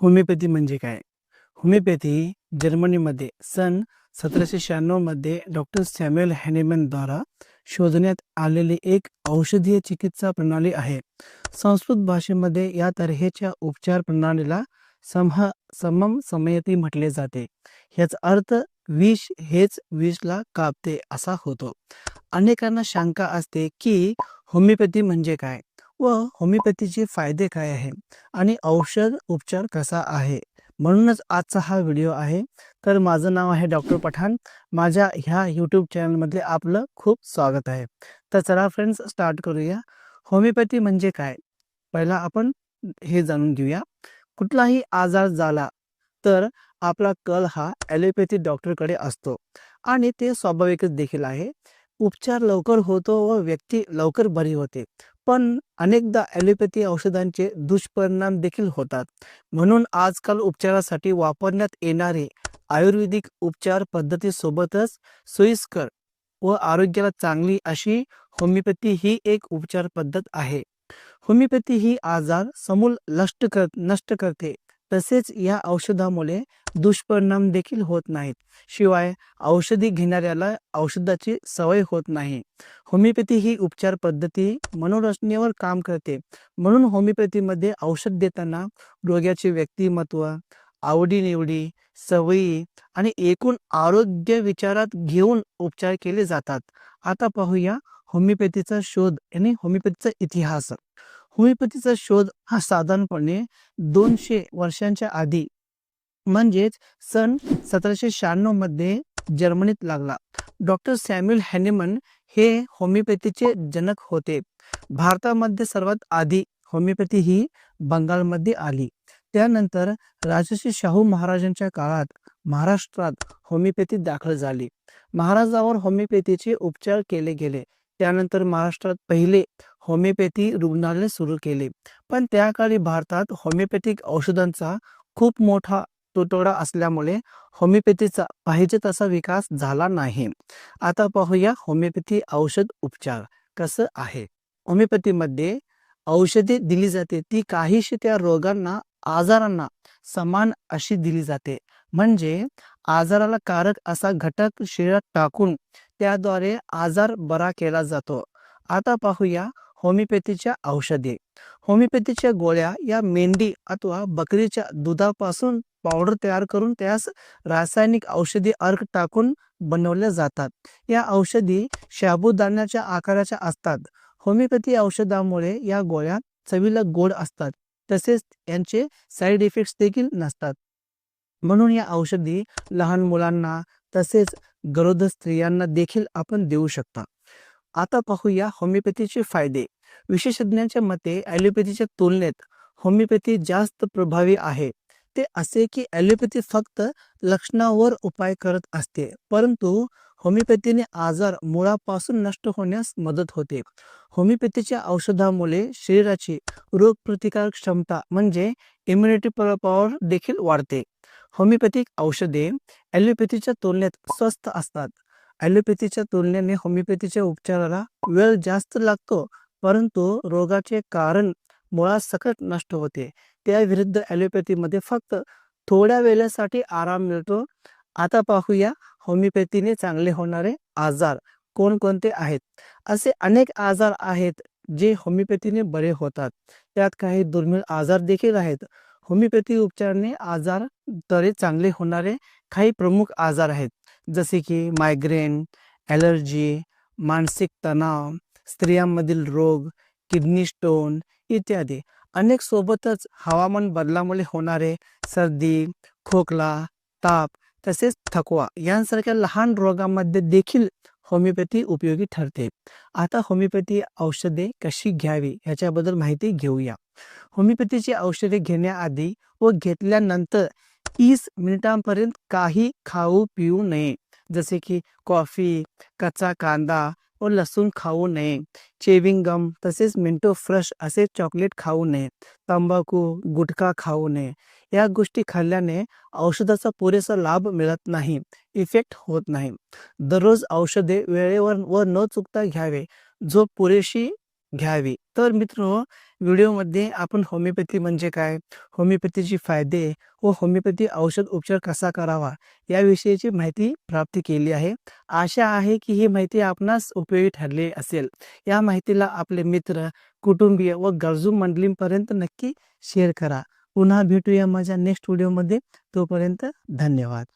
Homeopathy म्हणजे काय? Homeopathy जर्मनीमध्ये सन सतराशे शहाण्णवमध्ये डॉक्टर सॅम्युअल हॅनेमनद्वारा शोधण्यात आलेली एक औषधीय चिकित्सा प्रणाली आहे. संस्कृत भाषेमध्ये या तऱ्हेच्या उपचार प्रणालीला समह समम समयती म्हटले जाते. ह्याचा अर्थ विष हेच विषला कापते असा होतो. अनेकांना शंका असते की होमिओपॅथी म्हणजे काय? व होमिओपॅथीचे फायदे काय आहे आणि औषध उपचार कसा आहे? म्हणूनच आजचा हा व्हिडिओ आहे. तर माझं नाव आहे डॉक्टर पठाण. माझ्या ह्या यूट्यूब चॅनलमध्ये आपलं खूप स्वागत आहे. तर चला फ्रेंड्स स्टार्ट करूया. होमिओपॅथी म्हणजे काय? पहिला आपण हे जाणून घेऊया. कुठलाही आजार झाला तर आपला कल हा ॲलोपॅथी डॉक्टरकडे असतो आणि ते स्वाभाविकच देखील आहे. उपचार लवकर होतो व व्यक्ती लवकर बरी होते. पण अनेकदा ॲलोपॅथी औषधांचे दुष्परिणाम देखील होतात. म्हणून आजकाल उपचारासाठी वापरण्यात येणारे आयुर्वेदिक उपचार पद्धतीसोबतच सोयीस्कर व आरोग्याला चांगली अशी होमिओपॅथी ही एक उपचार पद्धत आहे. होमिओपॅथी ही आजार समूल नष्ट कर नष्ट करते. तसेच या औषधामुळे दुष्परिणाम देखील होत नाहीत. शिवाय औषधी घेणाऱ्याला औषधाची सवय होत नाही. होमिओपॅथी ही उपचार पद्धती मनोरचनेवर काम करते. म्हणून होमिओपॅथीमध्ये औषध देताना रोग्याचे व्यक्तिमत्व आवडीनिवडी सवयी आणि एकूण आरोग्य विचारात घेऊन उपचार केले जातात. आता पाहूया होमिओपॅथीचा शोध आणि होमिओपॅथीचा इतिहास. होमिओपॅथीचा शोध हा साधारणपणे दोनशे वर्षांच्या आधी म्हणजेच सन सतराशे शहाण्णवमध्ये जर्मनीत लागला. डॉक्टर सॅम्युअल हॅनिमन हे होमिओपॅथीचे जनक होते. भारतामध्ये सर्वात आधी होमिओपॅथी ही बंगालमध्ये आली. त्यानंतर राजश्री शाहू महाराजांच्या काळात महाराष्ट्रात होमिओपॅथी दाखल झाली. महाराजावर होमिओपॅथीचे उपचार केले गेले. त्यानंतर महाराष्ट्रात पहिले होमिओपॅथी रुग्णालय सुरू केले. पण त्या काळी भारतात होमिओपॅथिक औषधांचा खूप मोठा तुटवडा असल्यामुळे होमिओपॅथीचा पाहिजे तसा विकास झाला नाही. आता पाहूया होमिओपॅथी औषध उपचार कसं आहे. होमिओपॅथीमध्ये औषधे दिली जाते ती काहीशी त्या रोगांना आजारांना समान अशी दिली जाते. म्हणजे आजाराला कारक असा घटक शरीरात टाकून त्याद्वारे आजार बरा केला जातो. आता पाहूया होमिओपॅथीच्या औषधे. होमिओपॅथीच्या गोळ्या या मेंढी अथवा बकरीच्या दुधापासून पावडर तयार करून त्यास रासायनिक औषधी अर्क टाकून बनवल्या जातात. या औषधी शाबुदाण्याच्या आकाराच्या असतात. होमिओपॅथी औषधामुळे या गोळ्या चवीला गोड असतात. तसेच यांचे साईड इफेक्ट्स देखील नसतात. म्हणून या औषधी लहान मुलांना तसेच गरोदर स्त्रियांना देखील आपण देऊ शकता. आता पाहूया होमिओपॅथीचे फायदे. विशेषज्ञांच्या मते ॲलोपॅथीच्या तुलनेत होमिओपॅथी जास्त प्रभावी आहे. ते असे की ॲलोपॅथी फक्त लक्षणावर उपाय करत असते परंतु होमिओपॅथीने आजार मुळापासून नष्ट होण्यास मदत होते. होमिओपॅथीच्या औषधामुळे शरीराची रोगप्रतिकारक क्षमता म्हणजे इम्युनिटी पॉवर देखील वाढते. होमिओपॅथिक औषधे ॲलोपॅथीच्या तुलनेत स्वस्त असतात. ॲलोपॅथीच्या तुलनेने होमिओपॅथीच्या उपचाराला वेळ जास्त लागतो परंतु रोगाचे कारण मुळासकट नष्ट होते. त्याविरुद्ध ॲलोपॅथीमध्ये फक्त थोड्या वेळेसाठी आराम मिळतो. आता पाहूया होमिओपॅथीने चांगले होणारे आजार कोणकोणते आहेत. असे अनेक आजार आहेत जे होमिओपॅथीने बरे होतात. त्यात काही दुर्मिळ आजार देखील आहेत. होमिओपॅथी उपचाराने आजार तरी चांगले होणारे काही प्रमुख आजार आहेत. जसे की मायग्रेन ॲलर्जी मानसिक तणाव स्त्रियांमधील रोग किडनी स्टोन इत्यादी. अनेक सोबतच हवामान बदलामुळे होणारे सर्दी खोकला ताप तसेच थकवा यांसारख्या लहान रोगांमध्ये देखील होमिओपॅथी उपयोगी ठरते. आता होमिओपॅथी औषधे कशी घ्यावी ह्याच्याबद्दल माहिती घेऊया. होमिओपॅथीची औषधे घेण्याआधी व घेतल्यानंतर तीस मिनिटांपर्यंत काही खाऊ पिऊ नये. जसे की कॉफी कच्चा कांदा व लसूण खाऊ नये. चेविंग गम तसेच मिंटो फ्रेश असे चॉकलेट खाऊ नये. तंबाखू गुटखा खाऊ नये. या गोष्टी खाल्ल्याने औषधाचा पुरेसा लाभ मिळत नाही इफेक्ट होत नाही. दररोज औषधे वेळेवर व न चुकता घ्यावे. झोप पुरेशी घ्यावी. तर मित्र व्हिडिओमध्ये आपण होमिओपॅथी म्हणजे काय? होमिओपॅथीचे फायदे व होमिओपॅथी औषध उपचार कसा करावा? याविषयीची माहिती प्राप्त केली आहे. आशा आहे की ही माहिती आपणास उपयोगी ठरली असेल. या माहितीला आपले मित्र, कुटुंबीय व गरजू मंडळींपर्यंत नक्की शेअर करा. पुन्हा भेटूया माझ्या नेक्स्ट व्हिडिओमध्ये. तोपर्यंत धन्यवाद.